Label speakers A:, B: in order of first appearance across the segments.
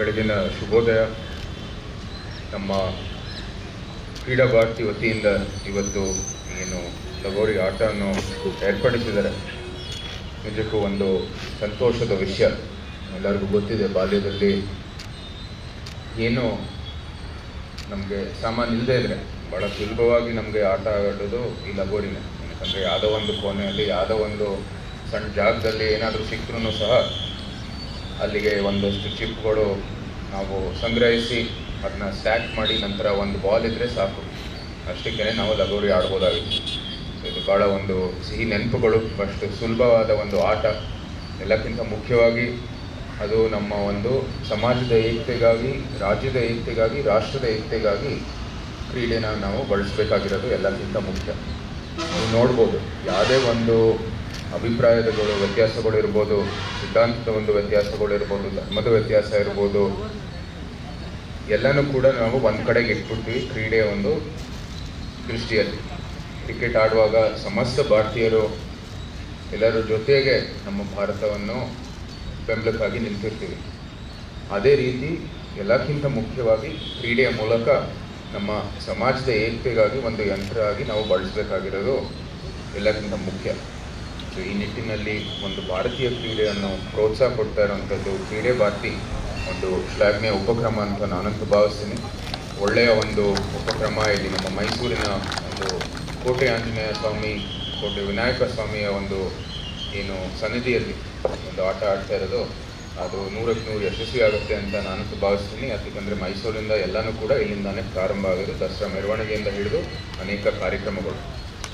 A: ಬೆಳಗಿನ ಶುಭೋದಯ. ನಮ್ಮ ಕ್ರೀಡಾ ಭಾರತಿ ವತಿಯಿಂದ ಇವತ್ತು ಏನು ಲಗೋರಿ ಆಟವನ್ನು ಏರ್ಪಡಿಸಿದ್ದಾರೆ. ನಿಜಕ್ಕೂ ಒಂದು ಸಂತೋಷದ ವಿಷಯ. ಎಲ್ಲರಿಗೂ ಗೊತ್ತಿದೆ, ಬಾಲ್ಯದಲ್ಲಿ ಏನು ನಮಗೆ ಸಾಮಾನು ಇಲ್ಲದೆ ಇದ್ರೆ ಭಾಳ ಸುಲಭವಾಗಿ ನಮಗೆ ಆಟ ಆಡೋದು ಈ ಲಗೋರಿನೇ. ಯಾಕಂದರೆ ಯಾವುದೋ ಒಂದು ಕೋಣೆಯಲ್ಲಿ, ಯಾವುದೋ ಒಂದು ಸಣ್ಣ ಜಾಗದಲ್ಲಿ ಏನಾದರೂ ಸಿಕ್ಕರೂ ಸಹ ಅಲ್ಲಿಗೆ ಒಂದಷ್ಟು ಚಿಪ್ಗಳು ನಾವು ಸಂಗ್ರಹಿಸಿ ಅದನ್ನ ಸ್ಟ್ಯಾಕ್ ಮಾಡಿ ನಂತರ ಒಂದು ಬಾಲ್ ಇದ್ದರೆ ಸಾಕು. ಅಷ್ಟಕ್ಕೇ ನಾವು ಲಗೋರಿ ಆಡ್ಬೋದಾಗಿತ್ತು. ಇದು ಭಾಳ ಒಂದು ಸಿಹಿ ನೆನಪುಗಳು, ಅಷ್ಟು ಸುಲಭವಾದ ಒಂದು ಆಟ. ಎಲ್ಲಕ್ಕಿಂತ ಮುಖ್ಯವಾಗಿ ಅದು ನಮ್ಮ ಒಂದು ಸಮಾಜದ ಏಕತೆಗಾಗಿ, ರಾಜ್ಯದ ಏಕತೆಗಾಗಿ, ರಾಷ್ಟ್ರದ ಏಕತೆಗಾಗಿ ಕ್ರೀಡೆನ ನಾವು ಬಳಸಬೇಕಾಗಿರೋದು ಎಲ್ಲಕ್ಕಿಂತ ಮುಖ್ಯ. ನೀವು ನೋಡ್ಬೋದು, ಯಾವುದೇ ಒಂದು ಅಭಿಪ್ರಾಯದಗಳು ವ್ಯತ್ಯಾಸಗಳು ಇರ್ಬೋದು, ಸಿದ್ಧಾಂತದ ಒಂದು ವ್ಯತ್ಯಾಸಗಳು ಇರ್ಬೋದು, ಧರ್ಮದ ವ್ಯತ್ಯಾಸ ಇರ್ಬೋದು, ಎಲ್ಲನೂ ಕೂಡ ನಾವು ಒಂದು ಕಡೆಗೆ ಇಟ್ಬಿಡ್ತೀವಿ ಕ್ರೀಡೆಯ ಒಂದು ದೃಷ್ಟಿಯಲ್ಲಿ. ಕ್ರಿಕೆಟ್ ಆಡುವಾಗ ಸಮಸ್ತ ಭಾರತೀಯರು ಎಲ್ಲರ ಜೊತೆಗೆ ನಮ್ಮ ಭಾರತವನ್ನು ಬೆಂಬಲಕ್ಕಾಗಿ ನಿಂತಿರ್ತೀವಿ ಅದೇ ರೀತಿ ಎಲ್ಲಕ್ಕಿಂತ ಮುಖ್ಯವಾಗಿ ಕ್ರೀಡೆಯ ಮೂಲಕ ನಮ್ಮ ಸಮಾಜದ ಏಕತೆಗಾಗಿ ಒಂದು ಯಂತ್ರ ಆಗಿ ನಾವು ಬಳಸಬೇಕಾಗಿರೋದು ಎಲ್ಲಕ್ಕಿಂತ ಮುಖ್ಯ. ಸೊ ಈ ನಿಟ್ಟಿನಲ್ಲಿ ಒಂದು ಭಾರತೀಯ ಕ್ರೀಡೆಯನ್ನು ಪ್ರೋತ್ಸಾಹ ಕೊಡ್ತಾ ಇರುವಂಥದ್ದು ಕ್ರೀಡೆ ಭಾರತಿ, ಒಂದು ಶ್ಲಾಘನೀಯ ಉಪಕ್ರಮ ಅಂತ ನಾನಂತೂ ಭಾವಿಸ್ತೀನಿ. ಒಳ್ಳೆಯ ಒಂದು ಉಪಕ್ರಮ ಇಲ್ಲಿ ನಮ್ಮ ಮೈಸೂರಿನ ಒಂದು ಕೋಟೆ ಆಂಜನೇಯ ಸ್ವಾಮಿ, ಕೋಟೆ ವಿನಾಯಕ ಸ್ವಾಮಿಯ ಒಂದು ಏನು ಸನ್ನಿಧಿಯಲ್ಲಿ ಒಂದು ಆಟ ಆಡ್ತಾ ಇರೋದು, ಅದು ನೂರಕ್ಕೆ ನೂರು ಯಶಸ್ವಿ ಆಗುತ್ತೆ ಅಂತ ನಾನಂತೂ ಭಾವಿಸ್ತೀನಿ. ಯಾಕಂದರೆ ಮೈಸೂರಿಂದ ಎಲ್ಲನೂ ಕೂಡ ಇಲ್ಲಿಂದಾನೇ ಪ್ರಾರಂಭ ಆಗೋದು. ದಸರಾ ಮೆರವಣಿಗೆಯಿಂದ ಹಿಡಿದು ಅನೇಕ ಕಾರ್ಯಕ್ರಮಗಳು.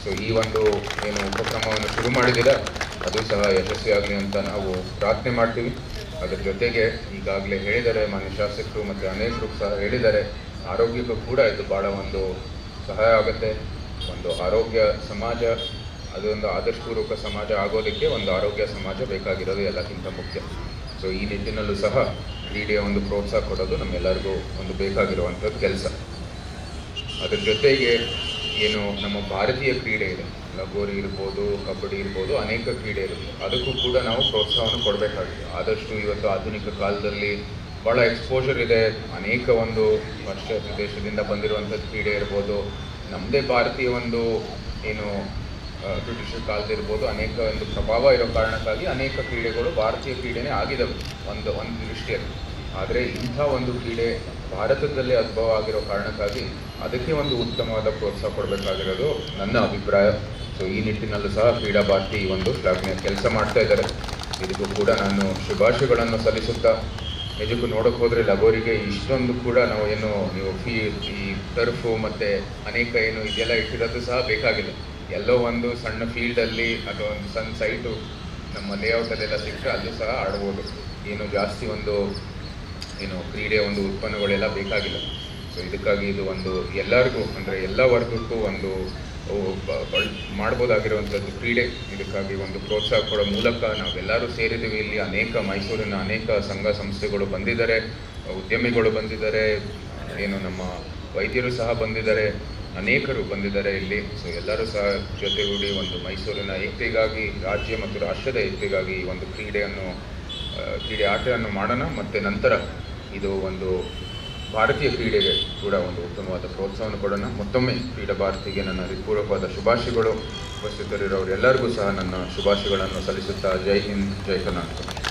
A: ಸೊ ಈ ಒಂದು ಏನು ಉಪಕ್ರಮವನ್ನು ಶುರು ಮಾಡಿದಿರ ಅದು ಸಹ ಯಶಸ್ವಿಯಾಗಲಿ ಅಂತ ನಾವು ಪ್ರಾರ್ಥನೆ ಮಾಡ್ತೀವಿ. ಅದರ ಜೊತೆಗೆ ಈಗಾಗಲೇ ಹೇಳಿದ್ದಾರೆ ಮಾನ್ಯ ಶಾಸಕರು ಮತ್ತು ಅನೇಕರು ಸಹ ಹೇಳಿದ್ದಾರೆ ಆರೋಗ್ಯಕ್ಕೂ ಕೂಡ ಇದು ಭಾಳ ಒಂದು ಸಹಾಯ ಆಗುತ್ತೆ. ಒಂದು ಆರೋಗ್ಯ ಸಮಾಜ, ಅದೊಂದು ಆದರ್ಶಪೂರ್ವಕ ಸಮಾಜ ಆಗೋದಕ್ಕೆ ಒಂದು ಆರೋಗ್ಯ ಸಮಾಜ ಬೇಕಾಗಿರೋದು ಎಲ್ಲಕ್ಕಿಂತ ಮುಖ್ಯ. ಸೊ ಈ ನಿಟ್ಟಿನಲ್ಲೂ ಸಹ ಕ್ರೀಡೆಯ ಒಂದು ಪ್ರೋತ್ಸಾಹ ಕೊಡೋದು ನಮ್ಮೆಲ್ಲರಿಗೂ ಒಂದು ಬೇಕಾಗಿರುವಂಥದ್ದು ಕೆಲಸ. ಅದರ ಜೊತೆಗೆ ಏನು ನಮ್ಮ ಭಾರತೀಯ ಕ್ರೀಡೆ ಇದೆ. ಲಗೋರಿ ಇರ್ಬೋದು, ಕಬಡ್ಡಿ ಇರ್ಬೋದು, ಅನೇಕ ಕ್ರೀಡೆ ಇರುತ್ತೆ. ಅದಕ್ಕೂ ಕೂಡ ನಾವು ಪ್ರೋತ್ಸಾಹವನ್ನು ಕೊಡಬೇಕಾಗಿದೆ ಆದಷ್ಟು ಇವತ್ತು ಆಧುನಿಕ ಕಾಲದಲ್ಲಿ ಭಾಳ ಎಕ್ಸ್ಪೋಜರ್ ಇದೆ. ಅನೇಕ ಒಂದು ಪಾಶ್ಚಾತ್ಯ ದೇಶದಿಂದ ಬಂದಿರುವಂಥ ಕ್ರೀಡೆ ಇರ್ಬೋದು. ನಮ್ಮದೇ ಭಾರತೀಯ ಒಂದು ಏನು ಬ್ರಿಟಿಷರ ಕಾಲದಿರ್ಬೋದು ಅನೇಕ ಒಂದು ಪ್ರಭಾವ ಇರೋ ಕಾರಣಕ್ಕಾಗಿ ಅನೇಕ ಕ್ರೀಡೆಗಳು ಭಾರತೀಯ ಕ್ರೀಡೆನೇ ಆಗಿದವು. ಒಂದು ಒಂದು ದೃಷ್ಟಿಯಲ್ಲಿ. ಆದರೆ ಇಂಥ ಒಂದು ಕ್ರೀಡೆ ಭಾರತದಲ್ಲಿ ಅದ್ಭವ ಆಗಿರೋ ಕಾರಣಕ್ಕಾಗಿ ಅದಕ್ಕೆ ಒಂದು ಉತ್ತಮವಾದ ಪ್ರೋತ್ಸಾಹ ಕೊಡಬೇಕಾಗಿರೋದು ನನ್ನ ಅಭಿಪ್ರಾಯ. ಸೊ ಈ ನಿಟ್ಟಿನಲ್ಲೂ ಸಹ ಕ್ರೀಡಾ ಭಾರತಿ ಈ ಒಂದು ಶ್ಲಾಘನೆ ಕೆಲಸ ಮಾಡ್ತಾ ಇದ್ದಾರೆ. ಇದಕ್ಕೂ ಕೂಡ ನಾನು ಶುಭಾಶಯಗಳನ್ನು ಸಲ್ಲಿಸುತ್ತಾ, ನಿಜಕ್ಕೂ ನೋಡೋಕೆ ಹೋದರೆ ಲಗೋರಿಗೆ ಇಷ್ಟೊಂದು ಕೂಡ ನಾವು ಏನು, ನೀವು ಫೀ ಈ ಟರ್ಫು ಮತ್ತು ಅನೇಕ ಏನು ಇದೆಲ್ಲ ಇಟ್ಟಿರೋದು ಸಹ ಬೇಕಾಗಿಲ್ಲ. ಎಲ್ಲೋ ಒಂದು ಸಣ್ಣ ಫೀಲ್ಡಲ್ಲಿ ಅಥವಾ ಒಂದು ಸಣ್ಣ ಸೈಟು ನಮ್ಮ ಲೇಔಟಲ್ಲೆಲ್ಲ ಸಿಕ್ಕರೆ ಅಲ್ಲೂ ಸಹ ಆಡ್ಬೋದು. ಏನು ಜಾಸ್ತಿ ಒಂದು ಏನು ಕ್ರೀಡೆಯ ಒಂದು ಉತ್ಪನ್ನಗಳೆಲ್ಲ ಬೇಕಾಗಿಲ್ಲ. ಸೊ ಇದಕ್ಕಾಗಿ ಇದು ಒಂದು ಎಲ್ಲರಿಗೂ, ಅಂದರೆ ಎಲ್ಲ ವರ್ಗಕ್ಕೂ ಒಂದು ಮಾಡ್ಬೋದಾಗಿರುವಂಥದ್ದು ಕ್ರೀಡೆ. ಇದಕ್ಕಾಗಿ ಒಂದು ಪ್ರೋತ್ಸಾಹ ಕೊಡೋ ಮೂಲಕ ನಾವೆಲ್ಲರೂ ಸೇರಿದ್ದೀವಿ. ಇಲ್ಲಿ ಅನೇಕ ಮೈಸೂರಿನ ಅನೇಕ ಸಂಘ ಸಂಸ್ಥೆಗಳು ಬಂದಿದ್ದಾರೆ. ಉದ್ಯಮಿಗಳು ಬಂದಿದ್ದಾರೆ. ಏನು ನಮ್ಮ ವೈದ್ಯರು ಸಹ ಬಂದಿದ್ದಾರೆ. ಅನೇಕರು ಬಂದಿದ್ದಾರೆ ಇಲ್ಲಿ. ಸೊ ಎಲ್ಲರೂ ಸಹ ಜೊತೆಗೂಡಿ ಒಂದು ಮೈಸೂರಿನ ಏಕತೆಗಾಗಿ, ರಾಜ್ಯ ಮತ್ತು ರಾಷ್ಟ್ರದ ಏಕತೆಗಾಗಿ ಈ ಒಂದು ಕ್ರೀಡೆಯನ್ನು ಕ್ರೀಡೆ ಆಟವನ್ನು ಮಾಡೋಣ ಮತ್ತು ನಂತರ ಇದು ಒಂದು ಭಾರತೀಯ ಕ್ರೀಡೆಗೆ ಕೂಡ ಒಂದು ಉತ್ತಮವಾದ ಪ್ರೋತ್ಸಾಹವನ್ನು ಕೊಡೋಣ. ಮತ್ತೊಮ್ಮೆ ಕ್ರೀಡಾ ಭಾರತಿಗೆ ನನ್ನ ಹೃತ್ಪೂರ್ವಕವಾದ ಶುಭಾಶಯಗಳು. ಉಪಸ್ಥಿತರಿರೋರು ಎಲ್ಲರಿಗೂ ಸಹ ನನ್ನ ಶುಭಾಶಯಗಳನ್ನು ಸಲ್ಲಿಸುತ್ತಾ ಜೈ ಹಿಂದ್, ಜೈ ಕರ್ನಾಟಕ.